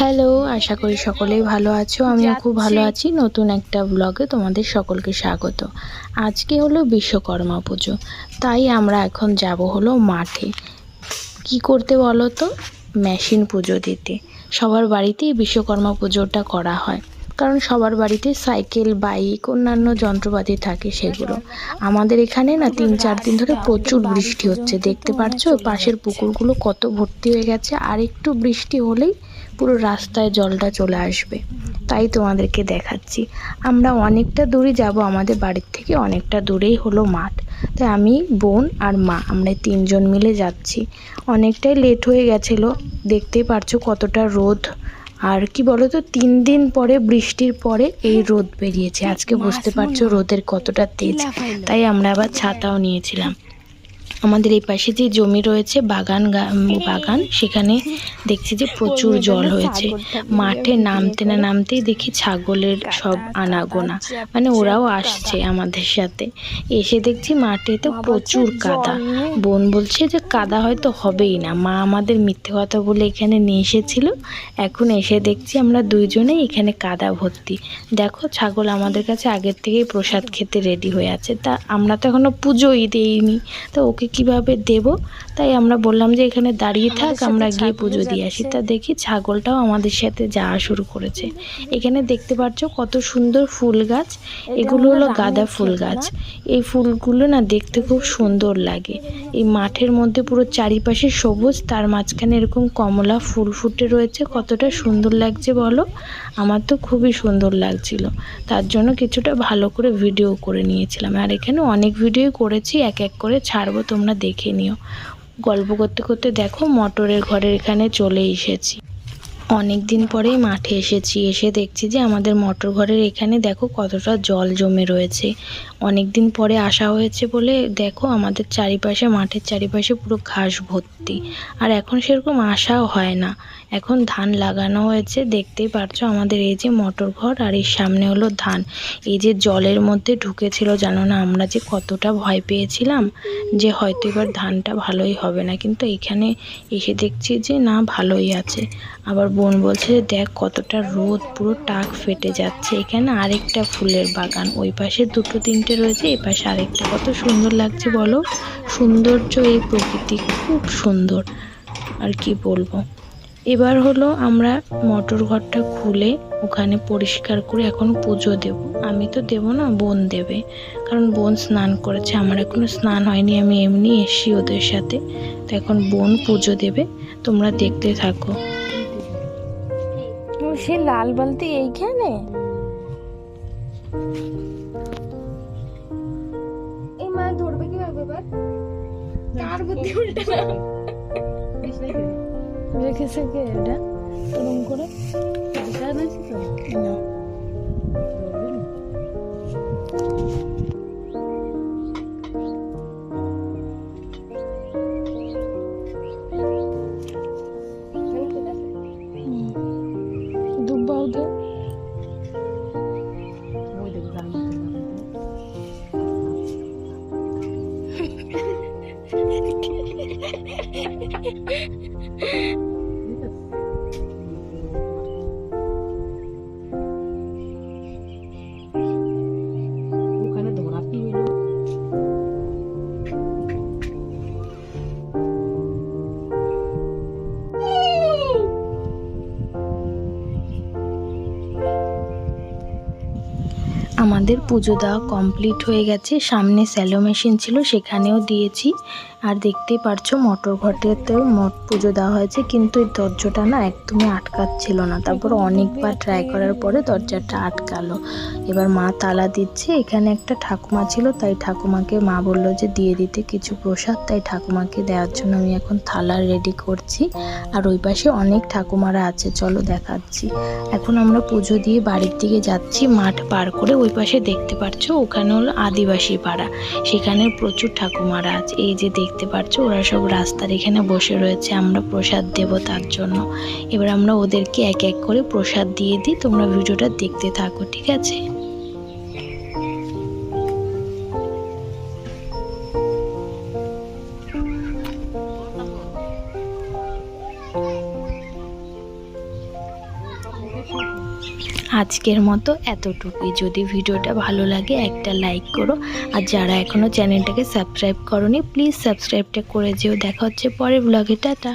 Hello আশা করি সকলেই ভালো আছো। আমিও খুব ভালো আছি। নতুন একটা ব্লগে তোমাদের সকলকে স্বাগত। আজকে হলো বিশ্বকর্মা পুজো। তাই আমরা এখন যাব হলো মাঠে। কি করতে বলো তো? মেশিন পুজো দিতে। সবার বাড়িতেই বিশ্বকর্মা পুজোটা করা হয়। কারণ সবার বাড়িতে সাইকেল, বাইক, অন্যান্য যন্ত্রপাতি থাকে সেগুলো। আমাদের এখানে না তিন, চার দিন ধরে প্রচুর বৃষ্টি হচ্ছে। দেখতে পাচ্ছ পাশের পুকুরগুলো কত ভর্তি হয়ে গেছে। আর একটু বৃষ্টি হলেই পুরো রাস্তায় জলটা চলে আসবে। তাই তোমাদেরকে দেখাচ্ছি। আমরা অনেকটা দূরে যাব, আমাদের বাড়ির থেকে অনেকটা দূরেই হলো মাঠ। তাই আমি, বোন আর মা, আমরা তিনজন মিলে যাচ্ছি। অনেকটাই লেট হয়ে গেছিল। দেখতেই পারছ কতটা রোদ। আর কি বলতো তিন দিন পরে বৃষ্টির পরে এই রোদ বেরিয়েছে। আজকে বুঝতে পারছ রোদের কতটা তেজ। তাই আমরা আবার ছাতাও নিয়েছিলাম। আমাদের এই পাশে যে জমি রয়েছে বাগান বাগান সেখানে দেখছি যে প্রচুর জল হয়েছে। মাঠে নামতে না নামতেই দেখি ছাগলের সব আনাগোনা। মানে ওরাও আসছে আমাদের সাথে। এসে দেখছি মাঠে তো প্রচুর কাদা। বোন বলছে যে কাদা হয়তো হবেই না। মা আমাদের মিথ্যে কথা বলে এখানে নিয়ে এসেছিল। এখন এসে দেখছি আমরা দুইজনেই এখানে কাদা ভর্তি। দেখো ছাগল আমাদের কাছে আগের থেকেই প্রসাদ খেতে রেডি হয়ে আছে। তা আমরা তো এখনও পুজোই দিইনি। তো ওকে কীভাবে দেব? তাই আমরা বললাম যে এখানে দাঁড়িয়ে থাক আমরা গিয়ে পুজো দিয়ে আসি। তা দেখি ছাগলটাও আমাদের সাথে যাওয়া শুরু করেছে। এখানে দেখতে পাচ্ছ কত সুন্দর ফুল গাছ। এগুলো হলো গাঁদা ফুল গাছ। এই ফুলগুলো না দেখতে খুব সুন্দর লাগে। এই মাঠের মধ্যে পুরো চারিপাশে সবুজ তার মাঝখানে এরকম কমলা ফুল ফুটে রয়েছে। কতটা সুন্দর লাগছে বলো? আমার তো খুবই সুন্দর লাগছিল। তার জন্য কিছুটা ভালো করে ভিডিও করে নিয়েছিলাম। আর এখানে অনেক ভিডিও করেছি এক এক করে ছাড়বো তোমরা দেখে নিও। গল্প করতে করতে দেখো, মটরের ঘরের এখানে চলে এসেছি। অনেক দিন পরেই মাঠে এসেছি, এসে দেখছি যে আমাদের মটর ঘরের এখানে দেখো কতটা জল জমে রয়েছে। অনেক দিন পরে আসা হয়েছে বলে দেখো আমাদের চারিপাশে, মাঠের চারিপাশে পুরো ঘাস ভর্তি। আর এখন সেরকম আসাও হয় না। এখন ধান লাগানো হয়েছে, দেখতেই পারছ আমাদের এই যে মোটর ঘর আর এর সামনে হলো ধান। এই যে জলের মধ্যে ঢুকেছিল, জানো না আমরা যে কতটা ভয় পেয়েছিলাম যে হয়তো এবার ধানটা ভালোই হবে না। কিন্তু এখানে এসে দেখছি যে না, ভালোই আছে। আবার বোন বলছে, দেখ কতটা রোদ, পুরো টাক ফেটে যাচ্ছে। এখানে আরেকটা ফুলের বাগান, ওই পাশে দুটো তিনটে রয়েছে এই পাশে আরেকটা। কত সুন্দর লাগছে বলো। সৌন্দর্য এই প্রকৃতি খুব সুন্দর। আর কি বলব। এবার হলো আমরা মটর ঘরটা খুলে ওখানে পরিষ্কার করে এখন পুজো দেব। আমি তো দেব না, বোন দেবে। কারণ বোন স্নান করেছে। আমার এখনও স্নান হয়নি, আমি এমনি এসছি ওদের সাথে। তো এখন বোন পুজো দেবে। তোমরা দেখতে থাকো। সে লাল বালতি এইখানে? এবার? কার বুদ্ধি উল্টে না। রেখেছে কে এটা? এরকম করে? না। আমাদের পুজো দেওয়া কমপ্লিট হয়ে গেছে। সামনে স্যালো মেশিন ছিল সেখানেও দিয়েছি। আর দেখতেই পারছ মোটর ঘরটাতেও মট পুজো দেওয়া হয়েছে, কিন্তু এই দরজাটা না একদমই আটকাচ্ছিল না। তারপর অনেকবার ট্রাই করার পরে দরজাটা আটকালো। এবার মা তালা দিচ্ছে, এখানে একটা ঠাকুমা ছিল, তাই ঠাকুমাকে মা বলল যে দিয়ে দিতে কিছু প্রসাদ, তাই ঠাকুমাকে দেওয়ার জন্য আমি এখন থালা রেডি করছি। আর ওই পাশে অনেক ঠাকুমারা আছে, চলো দেখাচ্ছি। এখন আমরা পুজো দিয়ে বাড়ির দিকে যাচ্ছি, মাঠ পার করে ওই পাশে দেখতে পাচ্ছ ওখানে হলো আদিবাসী পাড়া, সেখানে প্রচুর ঠাকুমারা আছে। এই যে দেখতে পাচ্ছ ওরা সব রাস্তার এখানে বসে রয়েছে। আমরা প্রসাদ দেব তার জন্য। এবার আমরা ওদেরকে এক এক করে প্রসাদ দিয়ে দিই। তোমরা ভিডিওটা দেখতে থাকো, ঠিক আছে? আজকের মতো এতটুকুই। যদি ভিডিওটা ভালো লাগে, একটা লাইক করো। আর যারা এখনও চ্যানেলটাকে সাবস্ক্রাইব করনি, প্লিজ সাবস্ক্রাইবটা করে যেও। দেখা হচ্ছে পরের ব্লগে। টাটা।